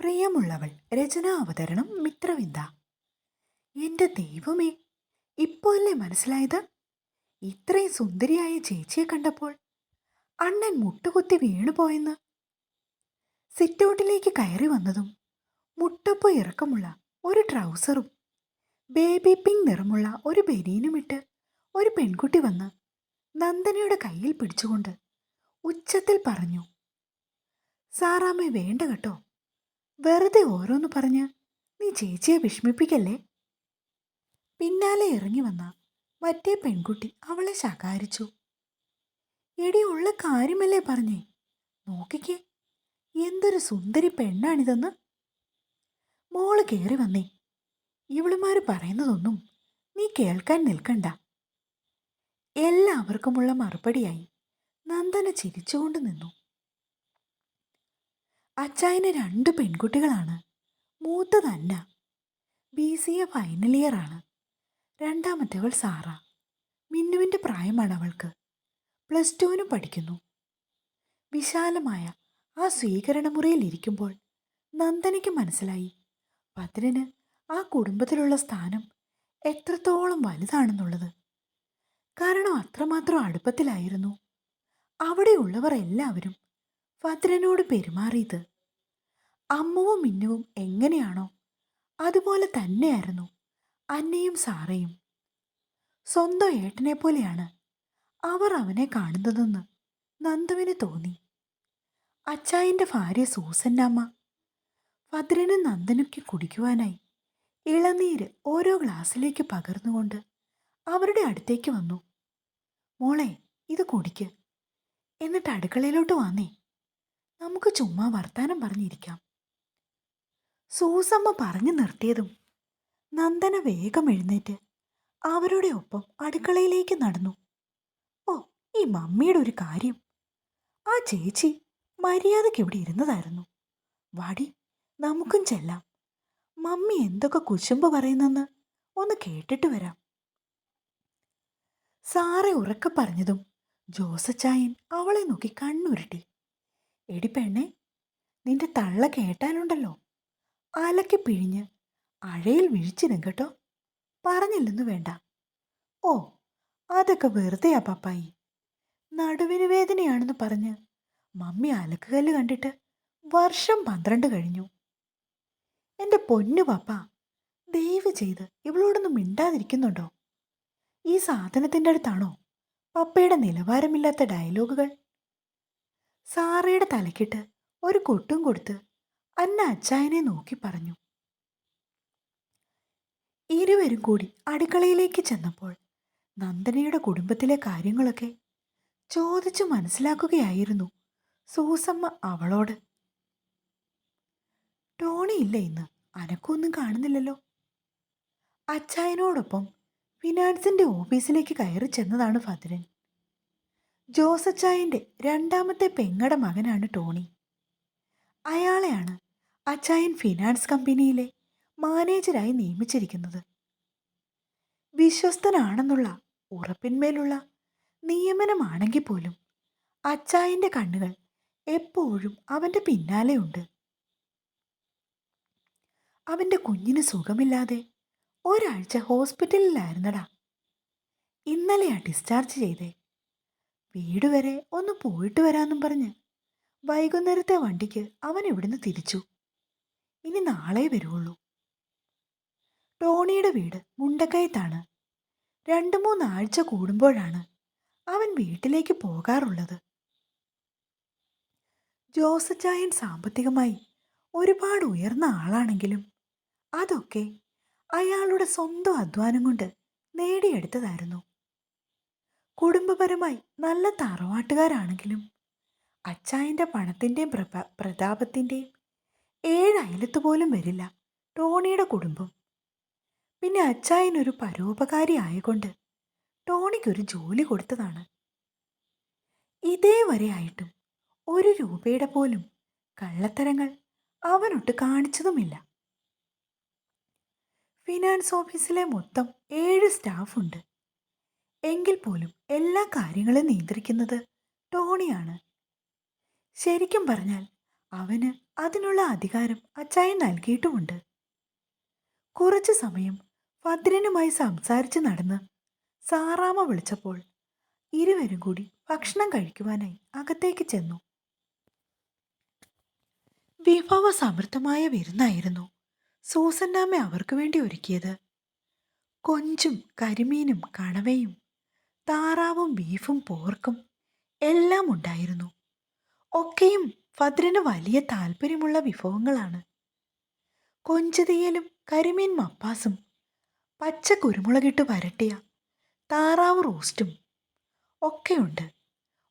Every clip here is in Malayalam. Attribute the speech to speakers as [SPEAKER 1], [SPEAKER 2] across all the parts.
[SPEAKER 1] പ്രിയമുള്ളവൾ രചനാ അവതരണം മിത്രവിന്ദ. എന്റെ ദൈവമേ ഇപ്പോഴല്ലേ മനസ്സിലായത്? ഇത്രയും സുന്ദരിയായ ചേച്ചിയെ കണ്ടപ്പോൾ അണ്ണൻ മുട്ടുകുത്തി വീണുപോയെന്ന്. സിറ്റൗട്ടിലേക്ക് കയറി വന്നതും മുട്ടപ്പ് ഇറക്കമുള്ള ഒരു ട്രൗസറും ബേബി പിങ്ക് നിറമുള്ള ഒരു ബനീനുമിട്ട് ഒരു പെൺകുട്ടി വന്ന് നന്ദനയുടെ കയ്യിൽ പിടിച്ചുകൊണ്ട് ഉച്ചത്തിൽ പറഞ്ഞു സാറാമ്മ വേണ്ട കേട്ടോ. വെറുതെ ഓരോന്ന് പറഞ്ഞ് നീ ചേച്ചിയെ വിഷമിപ്പിക്കല്ലേ? പിന്നാലെ ഇറങ്ങി വന്ന മറ്റേ പെൺകുട്ടി അവളെ ശകാരിച്ചു. എടി ഉള്ള കാര്യമല്ലേ പറഞ്ഞേ? നോക്കിക്കേ എന്തൊരു സുന്ദരി പെണ്ണാണിതെന്ന്. മോൾ കയറി വന്നേ. ഇവളുമാര് പറയുന്നതൊന്നും നീ കേൾക്കാൻ നിൽക്കണ്ട. എല്ലാവർക്കുമുള്ള മറുപടിയായി നന്ദന ചിരിച്ചുകൊണ്ട് നിന്നു. അച്ചായന് രണ്ട് പെൺകുട്ടികളാണ്. മൂത്തത് B C A final year ആണ്. രണ്ടാമത്തേവൾ സാറ. മിന്നുവിന്റെ പ്രായമാണ് അവൾക്ക്. പ്ലസ് ടുവിനും പഠിക്കുന്നു. വിശാലമായ ആ സ്വീകരണമുറിയിൽ ഇരിക്കുമ്പോൾ നന്ദനയ്ക്ക് മനസ്സിലായി. ഭദ്രന് ആ കുടുംബത്തിലുള്ള സ്ഥാനം എത്രത്തോളം വലുതാണെന്നുള്ളത്. കാരണം അത്രമാത്രം അടുപ്പത്തിലായിരുന്നു. അവിടെയുള്ളവർ എല്ലാവരും ഭദ്രനോട് പെരുമാറിയത്. അമ്മവും മിന്നുവും എങ്ങനെയാണോ അതുപോലെ തന്നെയായിരുന്നു അന്നയും സാറയും. സ്വന്തം ഏട്ടനെ പോലെയാണ് അവർ അവനെ കാണുന്നതെന്ന് നന്ദുവിന് തോന്നി. അച്ചായന്റെ ഭാര്യ സൂസന്നമ്മ ഭദ്രനും നന്ദനയ്ക്ക് കുടിക്കുവാനായി ഇളനീര് ഓരോ ഗ്ലാസ്സിലേക്ക് പകർന്നുകൊണ്ട് അവരുടെ അടുത്തേക്ക് വന്നു. മോളെ ഇത് കുടിക്ക്. എന്നിട്ട് അടുക്കളയിലോട്ട് വന്നേ. നമുക്ക് ചുമ്മാ വർത്താനം പറഞ്ഞിരിക്കാം. സൂസമ്മ പറഞ്ഞു നിർത്തിയതും നന്ദന വേഗം എഴുന്നേറ്റ് അവരുടെ ഒപ്പം അടുക്കളയിലേക്ക് നടന്നു. ഓ ഈ മമ്മിയുടെ ഒരു കാര്യം. ആ ചേച്ചി മര്യാദയ്ക്ക് ഇവിടെ ഇരുന്നതായിരുന്നു. വാടി നമുക്കും ചെല്ലാം. മമ്മി എന്തൊക്കെ കുശുമ്പ് പറയുന്നെന്ന് ഒന്ന് കേട്ടിട്ട് വരാം. സാറെ ഉറക്കെ പറഞ്ഞതും ജോസച്ചായൻ അവളെ നോക്കി കണ്ണുരുട്ടി. എടി പെണ്ണെ നിന്റെ തള്ള കേട്ടാലുണ്ടല്ലോ. അലക്കി പിഴിഞ്ഞ് അഴയിൽ വിഴിച്ചിരും കേട്ടോ. പറഞ്ഞില്ലെന്ന് വേണ്ട. ഓ അതൊക്കെ വെറുതെയാ പപ്പായി. നടുവിന് വേദനയാണെന്ന് പറഞ്ഞ് മമ്മി അലക്കുകല്ല് കണ്ടിട്ട് വർഷം പന്ത്രണ്ട് കഴിഞ്ഞു. എന്റെ പൊന്നു പപ്പ ദയവ് ചെയ്ത് ഇവളോടൊന്നും മിണ്ടാതിരിക്കുന്നുണ്ടോ? ഈ സാധനത്തിന്റെ അടുത്താണോ? പപ്പയുടെ നിലവാരമില്ലാത്ത ഡയലോഗുകൾ. സാറയുടെ തലക്കിട്ട് ഒരു കൊട്ടും കൊടുത്ത് അന്ന അച്ചായനെ നോക്കി പറഞ്ഞു. ഇരുവരും കൂടി അടുക്കളയിലേക്ക് ചെന്നപ്പോൾ നന്ദനയുടെ കുടുംബത്തിലെ കാര്യങ്ങളൊക്കെ ചോദിച്ചു മനസ്സിലാക്കുകയായിരുന്നു സൂസമ്മ അവളോട്. ടോണി ഇല്ല ഇന്ന്. അനക്കൊന്നും കാണുന്നില്ലല്ലോ. അച്ചായനോടൊപ്പം ഫിനാൻസിന്റെ ഓഫീസിലേക്ക് കയറി ചെന്നതാണ് ഭദ്രൻ. ജോസച്ചായന്റെ രണ്ടാമത്തെ പെങ്ങടെ മകനാണ് ടോണി. അയാളെയാണ് അച്ചായൻ ഫിനാൻസ് കമ്പനിയിലെ മാനേജരായി നിയമിച്ചിരിക്കുന്നത്. വിശ്വസ്തനാണെന്നുള്ള ഉറപ്പിന്മേലുള്ള നിയമനമാണെങ്കിൽ പോലും അച്ചായന്റെ കണ്ണുകൾ എപ്പോഴും അവന്റെ പിന്നാലെയുണ്ട് അവന്റെ കുഞ്ഞിന് സുഖമില്ലാതെ ഒരാഴ്ച ഹോസ്പിറ്റലിലായിരുന്നടാ. ഇന്നലെയാ ഡിസ്ചാർജ് ചെയ്തേ. വീട് വരെ ഒന്ന് പോയിട്ട് വരാമെന്നും പറഞ്ഞ് വൈകുന്നേരത്തെ വണ്ടിക്ക് അവൻ ഇവിടുന്ന് തിരിച്ചു. ഇനി നാളെ വരുവുള്ളൂ. ടോണിയുടെ വീട് മുണ്ടക്കയത്താണ്. രണ്ട് മൂന്നാഴ്ച കൂടുമ്പോഴാണ് അവൻ വീട്ടിലേക്ക് പോകാറുള്ളത്. ജോസച്ചായൻ സാമ്പത്തികമായി ഒരുപാട് ഉയർന്ന ആളാണെങ്കിലും അതൊക്കെ അയാളുടെ സ്വന്തം അധ്വാനം കൊണ്ട് നേടിയെടുത്തതായിരുന്നു. കുടുംബപരമായി നല്ല തറവാട്ടുകാരാണെങ്കിലും അച്ചായന്റെ പണത്തിന്റെയും പ്രഭ പ്രതാപത്തിന്റെയും ഏഴ് അയലത്ത് പോലും വരില്ല ടോണിയുടെ കുടുംബം. പിന്നെ അച്ചായനൊരു പരോപകാരി ആയകൊണ്ട് ടോണിക്കൊരു ജോലി കൊടുത്തതാണ്. ഇതേവരെ ആയിട്ടും ഒരു രൂപയുടെ പോലും കള്ളത്തരങ്ങൾ അവനൊട്ട് കാണിച്ചതുമില്ല. ഫിനാൻസ് ഓഫീസിലെ മൊത്തം ഏഴ് സ്റ്റാഫുണ്ട്. എങ്കിൽ പോലും എല്ലാ കാര്യങ്ങളും നിയന്ത്രിക്കുന്നത് ടോണിയാണ്. ശരിക്കും പറഞ്ഞാൽ അവന് അതിനുള്ള അധികാരം അച്ചായൻ നൽകിയിട്ടുമുണ്ട്. കുറച്ചു സമയം ഭദ്രനുമായി സംസാരിച്ച് നടന്ന് സാറാമ വിളിച്ചപ്പോൾ ഇരുവരും കൂടി ഭക്ഷണം കഴിക്കുവാനായി അകത്തേക്ക് ചെന്നു. വിഭവ സമൃദ്ധമായ വിരുന്നായിരുന്നു സൂസന്നാമ്മ അവർക്ക് വേണ്ടി ഒരുക്കിയത്. കൊഞ്ചും കരിമീനും കണവയും താറാവും ബീഫും പോർക്കും എല്ലാം ഉണ്ടായിരുന്നു. ഒക്കെയും ഭദ്രന് വലിയ താല്പര്യമുള്ള വിഭവങ്ങളാണ്. കൊഞ്ചുതീയലും കരിമീൻ മപ്പാസും പച്ച കുരുമുളകിട്ട് വരട്ടിയ താറാവ് റോസ്റ്റും ഒക്കെയുണ്ട്.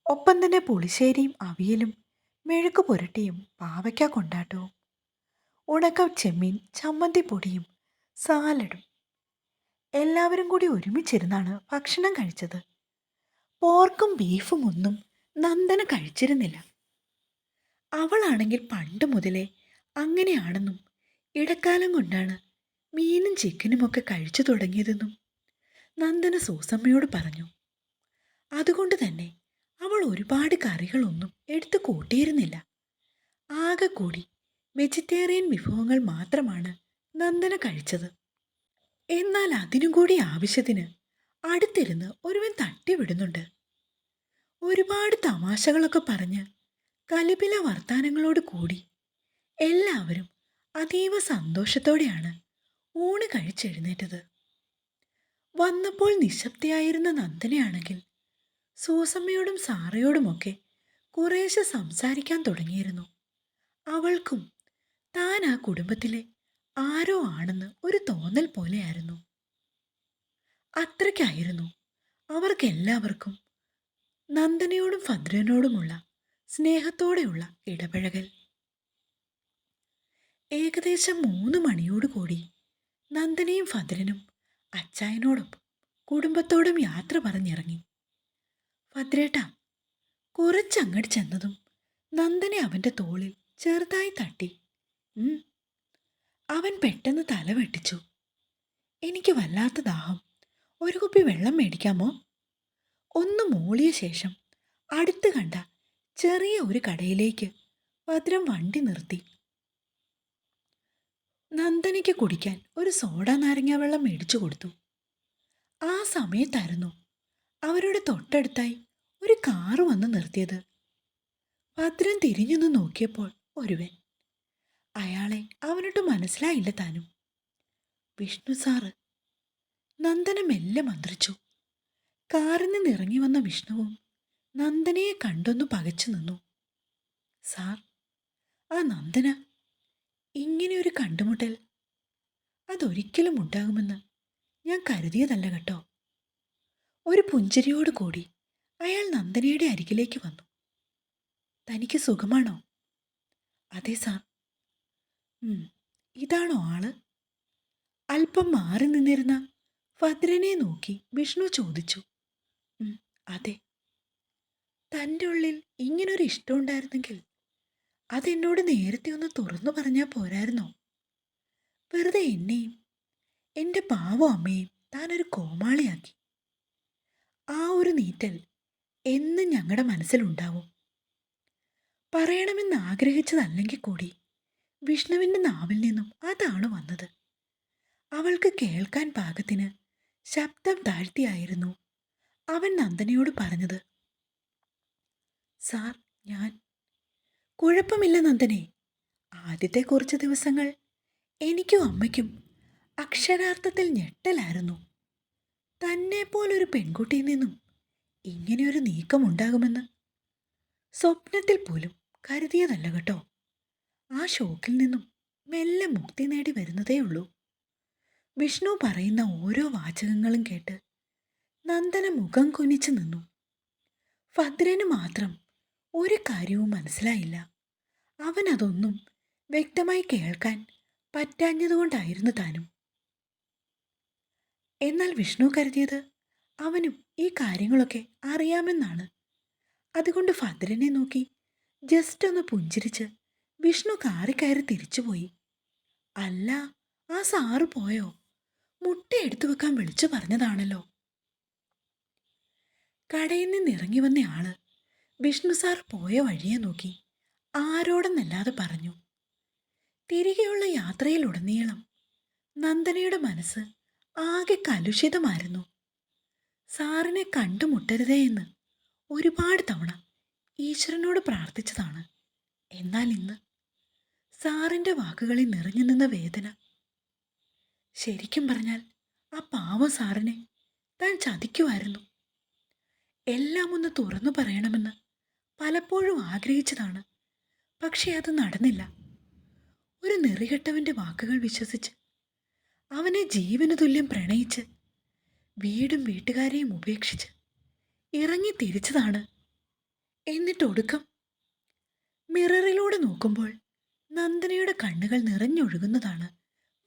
[SPEAKER 1] ഒപ്പം തന്നെ പുളിശ്ശേരിയും അവിയലും മെഴുക്ക് പുരട്ടിയും പാവയ്ക്ക കൊണ്ടാട്ടവും ഉണക്ക ചെമ്മീൻ ചമ്മന്തിപ്പൊടിയും സാലഡും എല്ലാവരും കൂടി ഒരുമിച്ചിരുന്നാണ് ഭക്ഷണം കഴിച്ചത്. പോർക്കും ബീഫും ഒന്നും നന്ദന കഴിച്ചിരുന്നില്ല. അവളാണെങ്കിൽ പണ്ട് മുതലേ അങ്ങനെയാണെന്നും ഇടക്കാലം കൊണ്ടാണ് മീനും ചിക്കനുമൊക്കെ കഴിച്ചു തുടങ്ങിയതെന്നും നന്ദന സൂസമ്മയോട് പറഞ്ഞു. അതുകൊണ്ട് തന്നെ അവൾ ഒരുപാട് കറികളൊന്നും എടുത്തു കൂട്ടിയിരുന്നില്ല. ആകെ കൂടി വെജിറ്റേറിയൻ വിഭവങ്ങൾ മാത്രമാണ് നന്ദന കഴിച്ചത്. എന്നാൽ അതിനും കൂടി ആവശ്യത്തിന് അടുത്തിരുന്ന് ഒരുവൻ തട്ടിവിടുന്നുണ്ട് ഒരുപാട് തമാശകളൊക്കെ പറഞ്ഞ് കലിപില വർത്താനങ്ങളോട് കൂടി. എല്ലാവരും അതീവ സന്തോഷത്തോടെയാണ് ഊണ് കഴിച്ചെഴുന്നേറ്റത്. വന്നപ്പോൾ നിശബ്ദയായിരുന്ന നന്ദനയാണെങ്കിൽ സൂസമ്മയോടും സാറയോടുമൊക്കെ കുറേശ്ശെ സംസാരിക്കാൻ തുടങ്ങിയിരുന്നു. അവൾക്കും താൻ ആ കുടുംബത്തിലെ ആരോ ആണെന്ന് ഒരു തോന്നൽ പോലെയായിരുന്നു. അത്രയ്ക്കായിരുന്നു. അവർക്കെല്ലാവർക്കും നന്ദനയോടും ഭദ്രനോടുമുള്ള സ്നേഹത്തോടെയുള്ള ഇടപഴകൽ. ഏകദേശം മൂന്ന് മണിയോടുകൂടി നന്ദനയും ഭദ്രനും അച്ചായനോടൊപ്പം കുടുംബത്തോടും യാത്ര പറഞ്ഞിറങ്ങി. ഭദ്രേട്ട കുറച്ചങ്ങടി ചെന്നതും നന്ദനെ അവന്റെ തോളിൽ ചെറുതായി തട്ടി. അവൻ പെട്ടെന്ന് തല വെട്ടിച്ചു. എനിക്ക് വല്ലാത്ത ദാഹം. ഒരു കുപ്പി വെള്ളം മേടിക്കാമോ? ഒന്ന് മൂളിയ ശേഷം അടുത്ത് കണ്ട ചെറിയ ഒരു കടയിലേക്ക് ഭദ്രം വണ്ടി നിർത്തി. നന്ദനയ്ക്ക് കുടിക്കാൻ ഒരു സോഡ നാരങ്ങ വെള്ളം മേടിച്ചു കൊടുത്തു. ആ സമയത്തായിരുന്നു അവരുടെ തൊട്ടടുത്തായി ഒരു കാറ് വന്ന് നിർത്തിയത്. ഭദ്രൻ തിരിഞ്ഞൊന്ന് നോക്കിയപ്പോൾ ഒരുവൻ. അയാളെ അവനോട്ട് മനസ്സിലായില്ല താനും. വിഷ്ണു സാറ് നന്ദന മെല്ലെ മന്ത്രിച്ചു. കാറിൽ നിന്ന് ഇറങ്ങി വന്ന വിഷ്ണുവും നന്ദനയെ കണ്ടൊന്നു പകച്ചു നിന്നു. സാർ ആ നന്ദന ഇങ്ങനെയൊരു കണ്ടുമുട്ടൽ അതൊരിക്കലും ഉണ്ടാകുമെന്ന് ഞാൻ കരുതിയതല്ല കേട്ടോ. ഒരു പുഞ്ചിരിയോട് കൂടി അയാൾ നന്ദനയുടെ അരികിലേക്ക് വന്നു. തനിക്ക് സുഖമാണോ? അതെ സാർ. ഇതാണോ ആൾ? അല്പം മാറി നിന്നിരുന്ന ഭദ്രനെ നോക്കി വിഷ്ണു ചോദിച്ചു. അതെ. തന്റെ ഉള്ളിൽ ഇങ്ങനൊരു ഇഷ്ടമുണ്ടായിരുന്നെങ്കിൽ അതെന്നോട് നേരത്തെ ഒന്ന് തുറന്നു പറഞ്ഞാൽ പോരായിരുന്നോ? വെറുതെ എന്നെയും എന്റെ പാവം അമ്മയും താനൊരു കോമാളിയാക്കി. ആ ഒരു നീറ്റൽ എന്നും ഞങ്ങളുടെ മനസ്സിലുണ്ടാവും. പറയണമെന്ന് ആഗ്രഹിച്ചതല്ലെങ്കിൽ കൂടി വിഷ്ണുവിന്റെ നാവിൽ നിന്നും അതാണ് വന്നത്. അവൾക്ക് കേൾക്കാൻ പാകത്തിന് ശബ്ദം താഴ്ത്തിയായിരുന്നു. അവൻ നന്ദനയോട് പറഞ്ഞത് സാർ ഞാൻ. കുഴപ്പമില്ല നന്ദനെ. ആദ്യത്തെ കുറച്ച് ദിവസങ്ങൾ എനിക്കും അമ്മയ്ക്കും അക്ഷരാർത്ഥത്തിൽ ഞെട്ടലായിരുന്നു. തന്നെ പോലൊരു പെൺകുട്ടിയിൽ നിന്നും ഇങ്ങനെയൊരു നീക്കമുണ്ടാകുമെന്ന് സ്വപ്നത്തിൽ പോലും കരുതിയതല്ല കേട്ടോ. ആ ഷോക്കിൽ നിന്നും മെല്ലെ മുക്തി നേടി വരുന്നതേയുള്ളൂ. വിഷ്ണു പറയുന്ന ഓരോ വാചകങ്ങളും കേട്ട് നന്ദന മുഖം കുനിച്ചു നിന്നു. ഭദ്രന് മാത്രം ഒരു കാര്യവും മനസ്സിലായില്ല. അവൻ അതൊന്നും വ്യക്തമായി കേൾക്കാൻ പറ്റാഞ്ഞതുകൊണ്ടായിരുന്നു താനും. എന്നാൽ വിഷ്ണു കരുതിയത് അവനും ഈ കാര്യങ്ങളൊക്കെ അറിയാമെന്നാണ്. അതുകൊണ്ട് ഭദ്രനെ നോക്കി ജസ്റ്റ് ഒന്ന് പുഞ്ചിരിച്ച് വിഷ്ണു കാറി കയറി തിരിച്ചുപോയി. അല്ല ആ സാറ് പോയോ? മുട്ട എടുത്തു വെക്കാൻ വിളിച്ചു പറഞ്ഞതാണല്ലോ. കടയിൽ നിന്ന് ഇറങ്ങി വന്ന ആൾ വിഷ്ണു സാർ പോയ വഴിയെ നോക്കി ആരോടെന്നല്ലാതെ പറഞ്ഞു. തിരികെയുള്ള യാത്രയിലുടനീളം നന്ദനയുടെ മനസ്സ് ആകെ കലുഷിതമായിരുന്നു. സാറിനെ കണ്ടുമുട്ടരുതേ എന്ന് ഒരുപാട് തവണ ഈശ്വരനോട് പ്രാർത്ഥിച്ചതാണ്. എന്നാൽ ഇന്ന് സാറിന്റെ വാക്കുകളിൽ നിറഞ്ഞു നിന്ന വേദന ശരിക്കും പറഞ്ഞാൽ ആ പാവം സാറിനെ താൻ ചതിക്കുമായിരുന്നു. എല്ലാം ഒന്ന് തുറന്നു പറയണമെന്ന് പലപ്പോഴും ആഗ്രഹിച്ചതാണ്. പക്ഷേ അത് നടന്നില്ല. ഒരു നെറികെട്ടവന്റെ വാക്കുകൾ വിശ്വസിച്ച് അവനെ ജീവന് തുല്യം പ്രണയിച്ച് വീടും വീട്ടുകാരെയും ഉപേക്ഷിച്ച് ഇറങ്ങി തിരിച്ചതാണ്. എന്നിട്ടൊടുക്കം മിററിലൂടെ നോക്കുമ്പോൾ നന്ദനയുടെ കണ്ണുകൾ നിറഞ്ഞൊഴുകുന്നതാണ്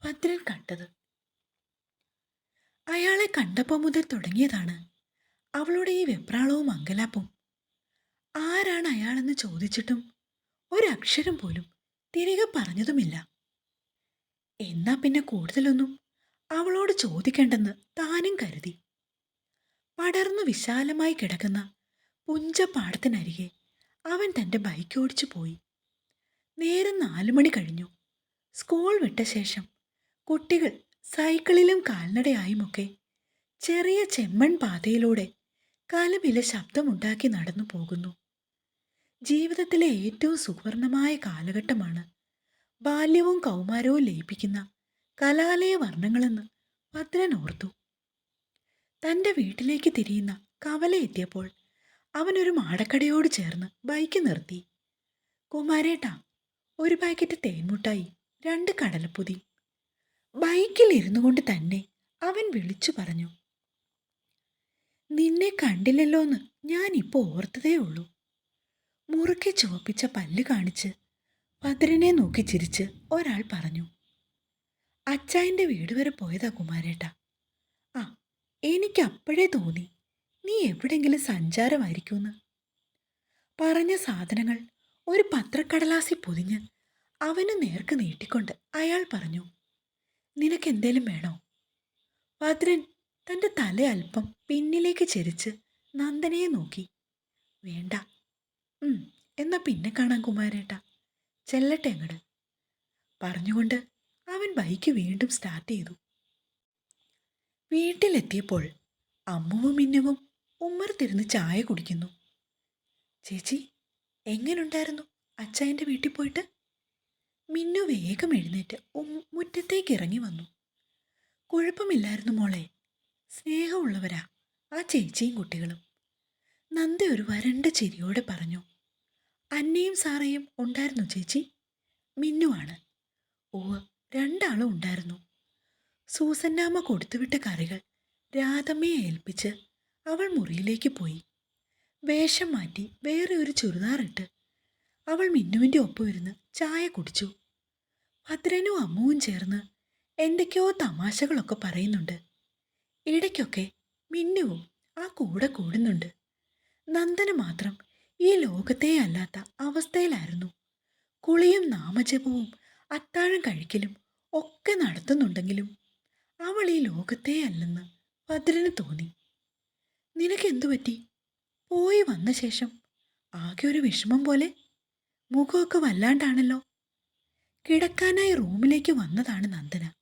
[SPEAKER 1] ഭദ്രൻ കണ്ടത്. അയാളെ കണ്ടപ്പോൾ മുതൽ തുടങ്ങിയതാണ്. അവളുടെ ഈ വെപ്രാളവും അങ്കലാപ്പും. ആരാണ് അയാളെന്ന് ചോദിച്ചിട്ടും ഒരക്ഷരം പോലും തിരികെ പറഞ്ഞതുമില്ല. എന്നാ പിന്നെ കൂടുതലൊന്നും അവളോട് ചോദിക്കേണ്ടെന്ന് താനും കരുതി. പടർന്നു വിശാലമായി കിടക്കുന്ന പുഞ്ചപ്പാടത്തിനരികെ അവൻ തന്റെ ബൈക്ക് ഓടിച്ചു പോയി. നേരം നാലു മണി കഴിഞ്ഞു. സ്കൂൾ വിട്ട ശേഷം കുട്ടികൾ സൈക്കിളിലും കാൽനടയായുമൊക്കെ ചെറിയ ചെമ്മൺ പാതയിലൂടെ കലവില ശബ്ദമുണ്ടാക്കി നടന്നു പോകുന്നു. ജീവിതത്തിലെ ഏറ്റവും സുവർണമായ കാലഘട്ടമാണ് ബാല്യവും കൗമാരവും ലയിപ്പിക്കുന്ന കലാലയ വർണങ്ങളെന്ന് ഭദ്രൻ ഓർത്തു. തന്റെ വീട്ടിലേക്ക് തിരിയുന്ന കവല എത്തിയപ്പോൾ അവനൊരു മാടക്കടയോട് ചേർന്ന് ബൈക്ക് നിർത്തി. കുമാരേട്ടാ ഒരു പാക്കറ്റ് തേൻമുട്ടായി രണ്ട് കടലപ്പൊതി. ബൈക്കിൽ ഇരുന്നു കൊണ്ട് തന്നെ അവൻ വിളിച്ചു പറഞ്ഞു നിന്നെ കണ്ടില്ലല്ലോന്ന് ഞാൻ ഇപ്പോൾ ഓർത്തതേ ഉള്ളൂ. മുറുക്കെ ചുവപ്പിച്ച പല്ല് കാണിച്ച് പതിരനെ നോക്കി ചിരിച്ച് ഒരാൾ പറഞ്ഞു അച്ചായന്റെ വീട് വരെ പോയതാ കുമാരേട്ട. ആ എനിക്ക് അപ്പോഴേ തോന്നി നീ എവിടെങ്കിലും സഞ്ചാരമായിരിക്കുമെന്ന് പറഞ്ഞ സാധനങ്ങൾ ഒരു പത്രക്കടലാസി പൊതിഞ്ഞ് അവന് നേർക്ക് നീട്ടിക്കൊണ്ട് അയാൾ പറഞ്ഞു നിനക്ക് എന്തേലും വേണോ? ഭദ്രൻ തന്റെ തല അല്പം പിന്നിലേക്ക് ചെരിച്ച് നന്ദനയെ നോക്കി. വേണ്ട. എന്നാ പിന്നെ കാണാം കുമാരേട്ട. ചെല്ലട്ടെ അങ്ങട്. പറഞ്ഞുകൊണ്ട് അവൻ ബൈക്ക് വീണ്ടും സ്റ്റാർട്ട് ചെയ്തു. വീട്ടിലെത്തിയപ്പോൾ അമ്മുവും മിന്നുവും ഉമ്മർത്തിരുന്ന് ചായ കുടിക്കുന്നു. ചേച്ചി എങ്ങനുണ്ടായിരുന്നു അച്ചായന്റെ വീട്ടിൽ പോയിട്ട്? മിന്നു വേഗം എഴുന്നേറ്റ് മുറ്റത്തേക്ക് ഇറങ്ങി വന്നു. കുഴപ്പമില്ലായിരുന്നു മോളെ. സ്നേഹമുള്ളവരാ ആ ചേച്ചിയും കുട്ടികളും. നന്ദി ഒരു വരണ്ട ചിരിയോടെ പറഞ്ഞു. അന്നയും സാറയും ഉണ്ടായിരുന്നു ചേച്ചി? മിന്നുവാണ് ഓ രണ്ടാളും ഉണ്ടായിരുന്നു. സൂസന്നാമ്മ കൊടുത്തുവിട്ട കറികൾ രാധമ്മയെ ഏൽപ്പിച്ച് അവൾ മുറിയിലേക്ക് പോയി. വേഷം മാറ്റി വേറെ ഒരു ചുരിദാറിട്ട് അവൾ മിന്നുവിന്റെ ഒപ്പം ഇരുന്ന് ചായ കുടിച്ചു. ഭദ്രനും അമ്മുവും ചേർന്ന് എന്തൊക്കെയോ തമാശകളൊക്കെ പറയുന്നുണ്ട്. ഇടയ്ക്കൊക്കെ മിന്നുവും ആ കൂടെ കൂടുന്നുണ്ട്. നന്ദന മാത്രം ഈ ലോകത്തെ അല്ലാത്ത അവസ്ഥയിലായിരുന്നു. കുളിയും നാമജപവും അത്താഴം കഴിക്കലും ഒക്കെ നടത്തുന്നുണ്ടെങ്കിലും അവൾ ഈ ലോകത്തെ അല്ലെന്ന് ഭദ്രന് തോന്നി. നിനക്കെന്തു പറ്റി? പോയി വന്ന ശേഷം ആകെ ഒരു വിഷമം പോലെ? മുഖമൊക്കെ വല്ലാണ്ടാണല്ലോ? കിടക്കാനായി റൂമിലേക്ക് വന്നതാണ് നന്ദന.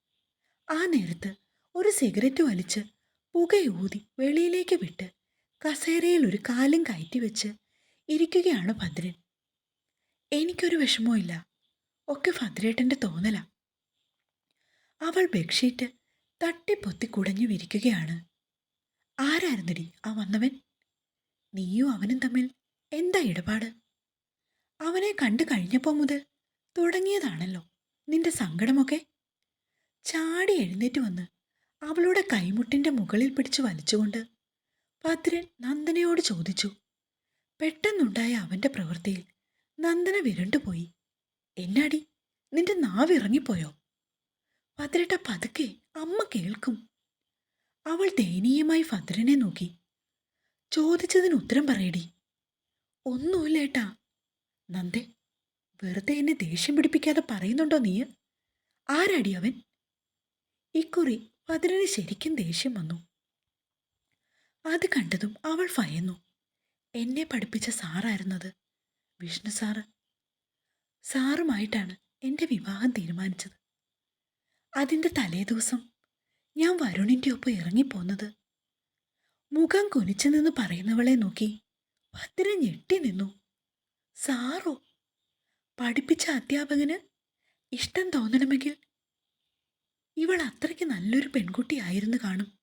[SPEAKER 1] ആ നേരത്ത് ഒരു സിഗരറ്റ് വലിച്ച് പുകയൂതി വെളിയിലേക്ക് വിട്ട് കസേരയിൽ ഒരു കാലും കയറ്റി വെച്ച് ഇരിക്കുകയാണ് ഭദ്രൻ. എനിക്കൊരു വിഷമവും ഒക്കെ ഭദ്രേട്ടന്റെ തോന്നല. അവൾ ബെഡ്ഷീറ്റ് തട്ടിപ്പൊത്തി കുടഞ്ഞു വിരിക്കുകയാണ്. ആരായിരുന്നടി ആ വന്നവൻ? നീയും അവനും തമ്മിൽ എന്താ ഇടപാട്? അവനെ കണ്ടു കഴിഞ്ഞപ്പോൾ മുതൽ തുടങ്ങിയതാണല്ലോ നിന്റെ സങ്കടമൊക്കെ. ചാടി എഴുന്നേറ്റ് വന്ന് അവളുടെ കൈമുട്ടിന്റെ മുകളിൽ പിടിച്ചു വലിച്ചുകൊണ്ട് ഭദ്രൻ നന്ദനയോട് ചോദിച്ചു. പെട്ടെന്നുണ്ടായ അവന്റെ പ്രവൃത്തിയിൽ നന്ദന വിരണ്ടുപോയി. എന്നാടി നിന്റെ നാവ് ഇറങ്ങിപ്പോയോ ഭദ്രട്ട പതുക്കെ അമ്മ കേൾക്കും. അവൾ ദയനീയമായി ഭദ്രനെ നോക്കി. ചോദിച്ചതിന് ഉത്തരം പറയടി. ഒന്നുമില്ലേട്ടാ നന്ദേ വെറുതെ എന്നെ ദേഷ്യം പിടിപ്പിക്കാതെ പറയുന്നുണ്ടോ നീ? ആരാടി അവൻ? ഇക്കുറി ഭദ്രന് ശരിക്കും ദേഷ്യം വന്നു. അത് കണ്ടതും അവൾ ഭയന്നു. എന്നെ പഠിപ്പിച്ച സാറായിരുന്നത് വിഷ്ണു സാറ് സാറുമായിട്ടാണ് എന്റെ വിവാഹം തീരുമാനിച്ചത്. അതിന്റെ തലേദിവസം ഞാൻ വരുണിന്റെ ഒപ്പം ഇറങ്ങിപ്പോന്നത്. മുഖം കുനിച്ചു നിന്ന് പറയുന്നവളെ നോക്കി ഭദ്രൻ ഞെട്ടി നിന്നു. സാറോ പഠിപ്പിച്ച അധ്യാപകന് ഇഷ്ടം തോന്നണമെങ്കിൽ ഇവൾ അത്രയ്ക്ക് നല്ലൊരു പെൺകുട്ടിയായിരുന്നു കാണും.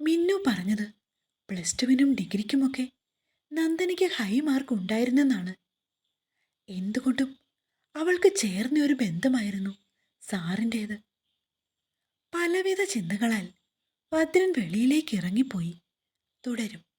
[SPEAKER 1] മിന്നു പറഞ്ഞത് പ്ലസ് ടുവിനും ഡിഗ്രിക്കുമൊക്കെ നന്ദനയ്ക്ക് ഹൈ മാർക്ക് ഉണ്ടായിരുന്നെന്നാണ്. എന്തുകൊണ്ടും അവൾക്ക് ചേർന്ന ഒരു ബന്ധമായിരുന്നു സാറിന്റേത് പലവിധ ചിന്തകളാൽ ഭദ്രൻ വെളിയിലേക്ക് ഇറങ്ങിപ്പോയി. തുടരും.